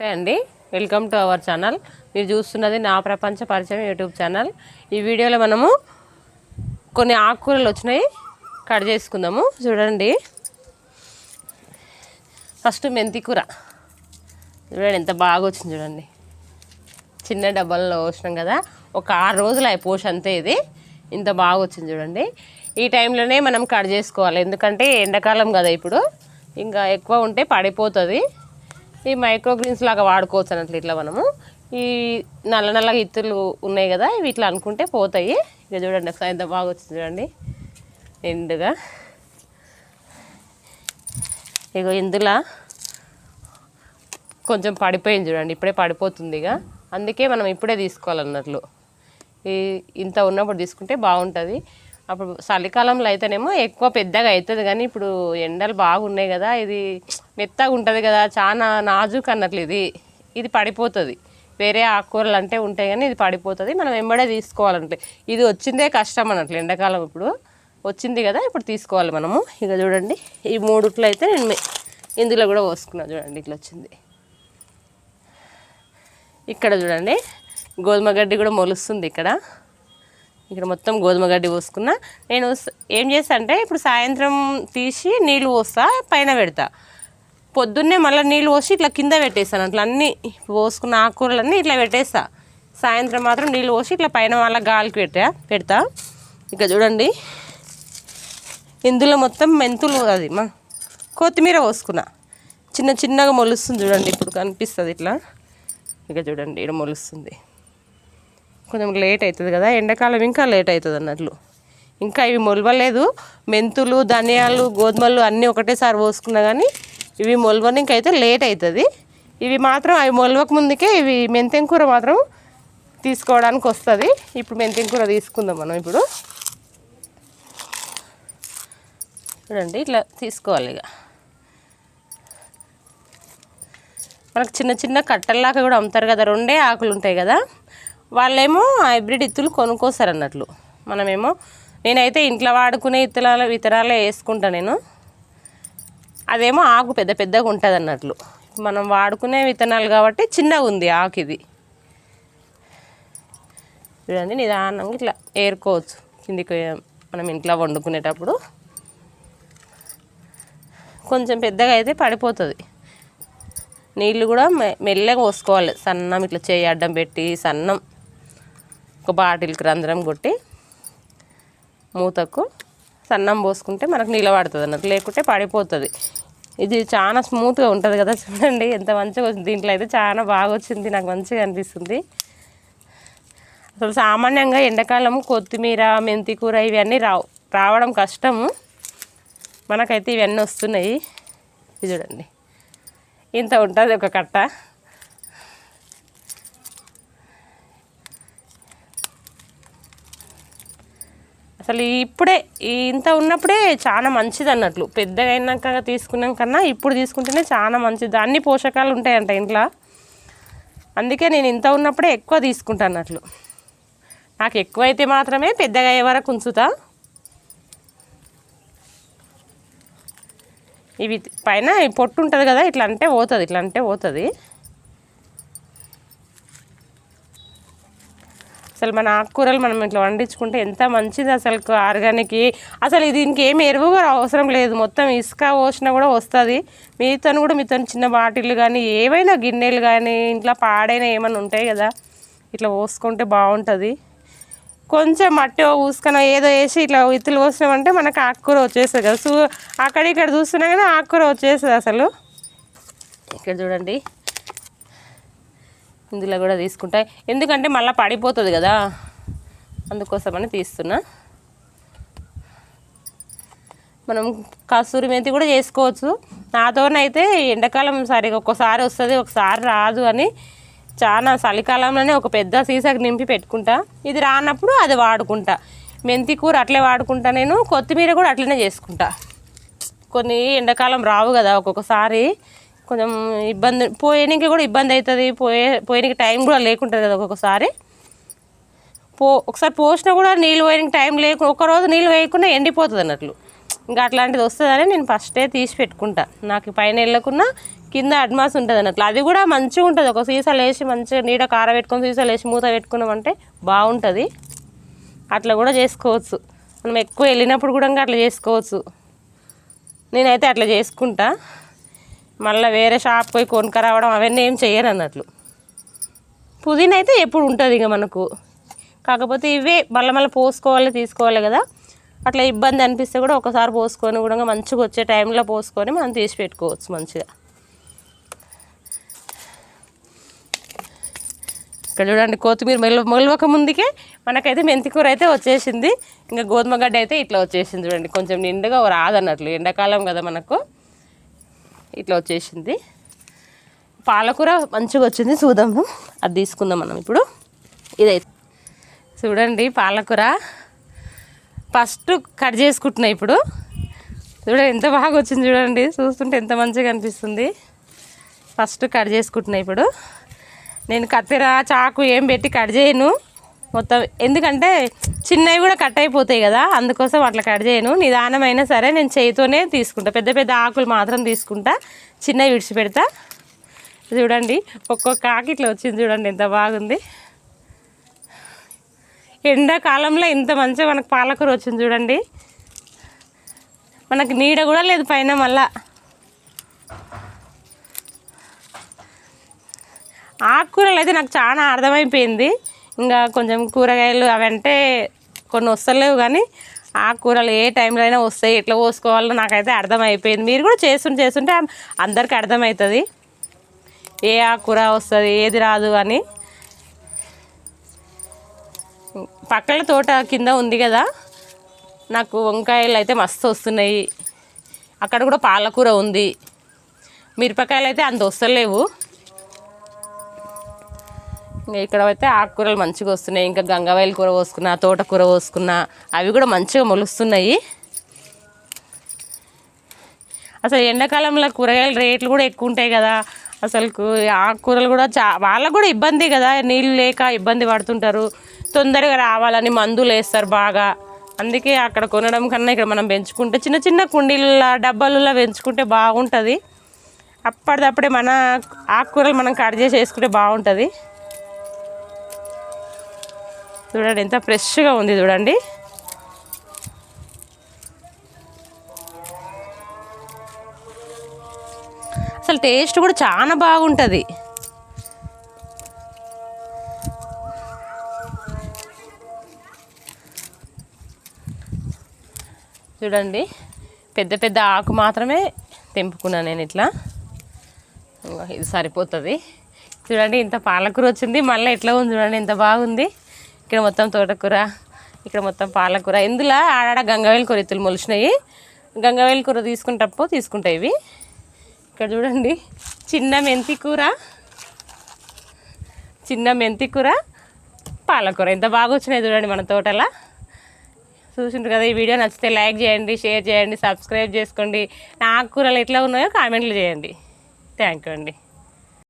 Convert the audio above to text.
నమస్తే అండి. Welcome to our channel మీరు చూస్తున్నది నా ప్రపంచ పరిచయం యూట్యూబ్ ఛానల్ ఈ వీడియోలో మనము కొన్ని ఆకుకూరలు వచ్చినాయి. కట్ చేసుకుందాము. చూడండి. ఫస్ట్ మెంతి కూర. చూడండి ఎంత బాగా వచ్చింది చూడండి. చిన్న డబ్బాల్లో పోసినాం కదా. ఒక ఆరు రోజులు అయి అంతే ఇది. ఇంత బాగా వచ్చింది చూడండి. ఈ టైంలోనే మనం కట్ చేసుకోవాలి. ఎందుకంటే ఎండాకాలం కదా ఇప్పుడు. ఇంకా ఎక్కువ ఉంటే పడిపోతుంది. ఈ మైక్రోగ్రీన్స్ లాగా వాడుకోవచ్చు అన్నట్లు ఇట్లా మనము. ఈ నల్ల నల్లగా ఇత్తులు ఉన్నాయి కదా ఇవి ఇట్లా అనుకుంటే పోతాయి. ఇక చూడండి ఒకసారి ఎంత బాగా వచ్చింది చూడండి. ఎండుగా ఇగో ఇందులో కొంచెం పడిపోయింది చూడండి ఇప్పుడే పడిపోతుంది ఇక. అందుకే మనం ఇప్పుడే తీసుకోవాలన్నట్లు. ఈ ఇంత ఉన్నప్పుడు తీసుకుంటే బాగుంటుంది. అప్పుడు చలికాలంలో అయితేనేమో ఎక్కువ పెద్దగా అవుతుంది కానీ ఇప్పుడు ఎండలు బాగున్నాయి కదా ఇది మెత్తగా ఉంటుంది కదా చాలా నాజుక్ అన్నట్లు ఇది. ఇది పడిపోతుంది. వేరే ఆకుకూరలు అంటే ఉంటాయి కానీ ఇది పడిపోతుంది. మనం వెంబడే తీసుకోవాలంటే. ఇది వచ్చిందే కష్టం అన్నట్లు ఎండాకాలం ఇప్పుడు. వచ్చింది కదా ఇప్పుడు తీసుకోవాలి మనము. ఇక చూడండి ఈ మూడుట్లో అయితే నేను ఇందులో కూడా పోసుకున్నా చూడండి ఇట్లా వచ్చింది. ఇక్కడ చూడండి గోధుమ గడ్డి కూడా మొలుస్తుంది ఇక్కడ. ఇక్కడ మొత్తం గోధుమ గడ్డి పోసుకున్నా. నేను ఏం చేస్తా అంటే ఇప్పుడు సాయంత్రం తీసి నీళ్ళు పోస్తా పైన పెడతా. పొద్దున్నే మళ్ళీ నీళ్ళు పోసి ఇట్లా కింద పెట్టేస్తాను. అట్లా అన్నీ పోసుకున్న ఆకుకూరలన్నీ ఇట్లా పెట్టేస్తా. సాయంత్రం మాత్రం నీళ్ళు పోసి ఇట్లా పైన వాళ్ళ గాలికి పెట్టా పెడతా. ఇక చూడండి. ఇందులో మొత్తం మెంతులు అది మా కొత్తిమీర పోసుకున్నా. చిన్న చిన్నగా మొలుస్తుంది చూడండి. ఇప్పుడు కనిపిస్తుంది ఇట్లా. ఇక చూడండి ఇక్కడ మొలుస్తుంది. కొంచెం లేట్ అవుతుంది కదా ఎండాకాలం ఇంకా లేట్ అవుతుంది అన్నట్లు. ఇంకా ఇవి మొలవలేదు మెంతులు ధనియాలు గోధుమలు అన్నీ ఒకటేసారి పోసుకున్నా కానీ ఇవి మొలవడానికి అయితే లేట్ అవుతుంది. ఇవి మాత్రం అవి మొలవక ముందుకే ఇవి మెంతెం కూర మాత్రం తీసుకోవడానికి వస్తుంది. ఇప్పుడు మెంతెం కూర తీసుకుందాం మనం ఇప్పుడు. చూడండి ఇట్లా తీసుకోవాలి ఇక. మనకు చిన్న చిన్న కట్టల్లాగా కూడా అమ్ముతారు కదా రెండే ఆకులు ఉంటాయి కదా. వాళ్ళేమో హైబ్రిడ్ ఇత్తులు కొనుక్కోస్తారు అన్నట్లు మనమేమో నేనైతే ఇంట్లో వాడుకునే ఇత్తనాల విత్తనాలే వేసుకుంటా నేను. అదేమో ఆకు పెద్ద పెద్దగా ఉంటుంది అన్నట్లు మనం వాడుకునే విత్తనాలు కాబట్టి చిన్నగా ఉంది ఆకు ఇది. చూడండి నిదానంగా ఇట్లా ఏరుకోవచ్చు. కిందికి మనం ఇంట్లో వండుకునేటప్పుడు కొంచెం పెద్దగా అయితే పడిపోతుంది. నీళ్ళు కూడా మె- మెల్లగా పోసుకోవాలి. సన్నం ఇట్లా చేయి అడ్డం పెట్టి సన్నం. ఒక బాటిల్కి రంధ్రం కొట్టి మూతకు సన్నం పోసుకుంటే మనకు నిలబడుతుంది అన్నట్టు. లేకుంటే పడిపోతుంది. ఇది చాలా స్మూత్గా ఉంటుంది కదా చూడండి. ఎంత మంచిగా వచ్చింది. దీంట్లో అయితే చాలా బాగా వచ్చింది. నాకు మంచిగా అనిపిస్తుంది. అసలు సామాన్యంగా ఎండాకాలం కొత్తిమీర మెంతి కూర ఇవన్నీ రావు. రావడం కష్టము. మనకైతే ఇవన్నీ వస్తున్నాయి. ఇది చూడండి. ఇంత ఉంటుంది ఒక కట్ట. అసలు ఇప్పుడే ఇంత ఉన్నప్పుడే చాలా మంచిది అన్నట్లు. పెద్దగా అయినాక తీసుకున్నాం కన్నా ఇప్పుడు తీసుకుంటేనే చాలా మంచిది. అన్ని పోషకాలు ఉంటాయంట ఇంట్లో. అందుకే నేను ఇంత ఉన్నప్పుడే ఎక్కువ తీసుకుంటా అన్నట్లు. నాకు ఎక్కువైతే మాత్రమే పెద్దగా అయ్యే వరకు ఉంచుతా. ఇవి పైన పొట్టు ఉంటుంది కదా ఇట్లా అంటే పోతుంది ఇట్లా అంటే పోతుంది. అసలు మన ఆకుకూరలు మనం ఇట్లా వండించుకుంటే ఎంత మంచిది అసలు ఆర్గానిక్ అసలు దీనికి ఏమి ఎరువు అవసరం లేదు. మొత్తం ఇసుక పోసినా కూడా వస్తుంది. మీతో కూడా మీతో చిన్న బాటిల్ కానీ ఏవైనా గిన్నెలు కానీ ఇంట్లో పాడైన ఏమైనా ఉంటాయి కదా? ఇట్లా పోసుకుంటే బాగుంటుంది. కొంచెం మట్టి పూసుకొని ఏదో వేసి ఇట్లా ఇత్తులు పోసినామంటే మనకు ఆకుకూర వచ్చేస్తుంది కదా. సో అక్కడ ఇక్కడ చూస్తున్నా కానీ ఆకుకూర వచ్చేస్తుంది అసలు. ఇక్కడ చూడండి. ఇందులో కూడా తీసుకుంటా. ఎందుకంటే మళ్ళీ పడిపోతుంది కదా. అందుకోసమని తీస్తున్నా. మనం కస్తూరి మెంతి కూడా చేసుకోవచ్చు. నాతోనైతే ఎండాకాలం సరిగా ఒక్కోసారి వస్తుంది ఒకసారి రాదు అని చాలా చలికాలంలోనే ఒక పెద్ద సీసాకి నింపి పెట్టుకుంటా. ఇది రానప్పుడు అది వాడుకుంటా. మెంతి కూర అట్లే వాడుకుంటా నేను కొత్తిమీర కూడా అట్లనే చేసుకుంటా. కొన్ని ఎండాకాలం రావు కదా ఒక్కొక్కసారి. కొంచెం ఇబ్బంది పోయడానికి కూడా ఇబ్బంది అవుతుంది. పోయే పోయడానికి టైం కూడా లేకుంటుంది కదా ఒక్కొక్కసారి. పో ఒకసారి పోసినా కూడా నీళ్ళు పోయడానికి టైం లేకు ఒకరోజు నీళ్ళు వేయకుండా ఎండిపోతుంది అన్నట్లు. ఇంకా అట్లాంటిది వస్తుందని నేను ఫస్టే తీసి పెట్టుకుంటా. నాకు పైన వెళ్ళకుండా కింద అడ్మాస్ ఉంటుంది అన్నట్లు. అది కూడా మంచిగా ఉంటుంది. ఒక సీసాలు వేసి మంచిగా నీడ కార పెట్టుకొని సీసాలు వేసి మూత పెట్టుకున్నామంటే బాగుంటుంది. అట్లా కూడా చేసుకోవచ్చు. మనం ఎక్కువ వెళ్ళినప్పుడు కూడా ఇంకా అట్లా చేసుకోవచ్చు. నేనైతే అట్లా చేసుకుంటా. మళ్ళీ వేరే షాప్ పోయి కొనుక్కరావడం అవన్నీ ఏం చేయను అన్నట్లు. పుదీనా అయితే ఎప్పుడు ఉంటుంది ఇక మనకు. కాకపోతే ఇవే మళ్ళీ మళ్ళీ పోసుకోవాలి తీసుకోవాలి కదా. అట్లా ఇబ్బంది అనిపిస్తే కూడా ఒకసారి పోసుకొని కూడా మంచిగా వచ్చే టైంలో పోసుకొని మనం తీసి పెట్టుకోవచ్చు మంచిగా. ఇక్కడ చూడండి కొత్తిమీర మెల్ మొలవక ముందుకే మనకైతే మెంతికూర అయితే వచ్చేసింది. ఇంకా గోధుమ గడ్డ అయితే ఇట్లా వచ్చేసింది చూడండి. కొంచెం నిండుగా రాదన్నట్లు. ఎండాకాలం కదా మనకు. ఇట్లా వచ్చేసింది. పాలకూర మంచిగా వచ్చింది చూద్దాము. అది తీసుకుందాం మనం ఇప్పుడు. ఇదైతే చూడండి పాలకూర. ఫస్ట్ కట్ చేసుకుంటున్నా ఇప్పుడు. చూడండి ఎంత బాగా వచ్చింది చూడండి. చూస్తుంటే ఎంత మంచిగా అనిపిస్తుంది. ఫస్ట్ కట్ చేసుకుంటున్నా ఇప్పుడు. నేను కత్తెర చాకు ఏం పెట్టి కట్ చేయను. మొత్తం ఎందుకంటే చిన్నవి కూడా కట్ అయిపోతాయి కదా అందుకోసం అట్లా కట్ చేయను. నిదానమైనా సరే నేను చేయితోనే తీసుకుంటా. పెద్ద పెద్ద ఆకులు మాత్రం తీసుకుంటా. చిన్నవి విడిచిపెడతా. చూడండి ఒక్కొక్క ఆకు ఇట్లా వచ్చింది చూడండి ఎంత బాగుంది. ఎండాకాలంలో ఇంత మంచిగా మనకు పాలకూర వచ్చింది చూడండి. మనకు నీడ కూడా లేదు పైన మళ్ళా. ఆకుకూరలు అయితే నాకు చాలా అర్థమైపోయింది. ఇంకా కొంచెం కూరగాయలు అవంటే కొన్ని వస్తలేవు కానీ ఆకుకూరలు ఏ టైంలో అయినా వస్తాయి. ఎట్లా పోసుకోవాలో నాకైతే అర్థమైపోయింది. మీరు కూడా చేస్తుంటే చేస్తుంటే అందరికీ అర్థమవుతుంది ఏ ఆ కూర వస్తుంది ఏది రాదు అని. పక్కల తోట కింద ఉంది కదా నాకు వంకాయలు అయితే మస్తు వస్తున్నాయి. అక్కడ కూడా పాలకూర ఉంది. మిరపకాయలు అయితే అంత వస్తలేవు. ఇక్కడ అయితే ఆకుకూరలు మంచిగా వస్తున్నాయి. ఇంకా గంగవాయల కూర పోసుకున్నా తోటకూర పోసుకున్నా అవి కూడా మంచిగా మొలుస్తున్నాయి. అసలు ఎండాకాలంలో కూరగాయల రేట్లు కూడా ఎక్కువ ఉంటాయి కదా. అసలు ఆకుకూరలు కూడా చా వాళ్ళకు కూడా ఇబ్బంది కదా. నీళ్ళు లేక ఇబ్బంది పడుతుంటారు. తొందరగా రావాలని మందులు వేస్తారు బాగా. అందుకే అక్కడ కొనడం కన్నా ఇక్కడ మనం పెంచుకుంటే చిన్న చిన్న కుండీల డబ్బాలలో పెంచుకుంటే బాగుంటుంది. అప్పటిదప్పుడే మన ఆకుకూరలు మనం కట్ చేసి వేసుకుంటే బాగుంటుంది. చూడండి ఎంత ఫ్రెష్గా ఉంది చూడండి. అసలు టేస్ట్ కూడా చాలా బాగుంటుంది. చూడండి పెద్ద పెద్ద ఆకు మాత్రమే తెంపుకున్నాను నేను ఇట్లా. ఇది సరిపోతుంది. చూడండి ఇంత పాలకూర వచ్చింది మళ్ళీ ఎట్లా ఉంది చూడండి ఎంత బాగుంది. ఇక్కడ మొత్తం తోటకూర ఇక్కడ మొత్తం పాలకూర. ఇందులో ఆడాడ గంగవేల కూర ఎత్తులు మొలిచినాయి. గంగవేల కూర తీసుకుంటప్పుడు తీసుకుంటాయి ఇవి. ఇక్కడ చూడండి చిన్న మెంతి కూర చిన్న మెంతి కూర పాలకూర. ఎంత బాగా వచ్చినాయి చూడండి మన తోటలో. చూసింటారు కదా ఈ వీడియో నచ్చితే లైక్ చేయండి షేర్ చేయండి సబ్స్క్రైబ్ చేసుకోండి. నా ఆకుకూరలు ఎట్లా ఉన్నాయో కామెంట్లు చేయండి. థ్యాంక్ యూ అండి.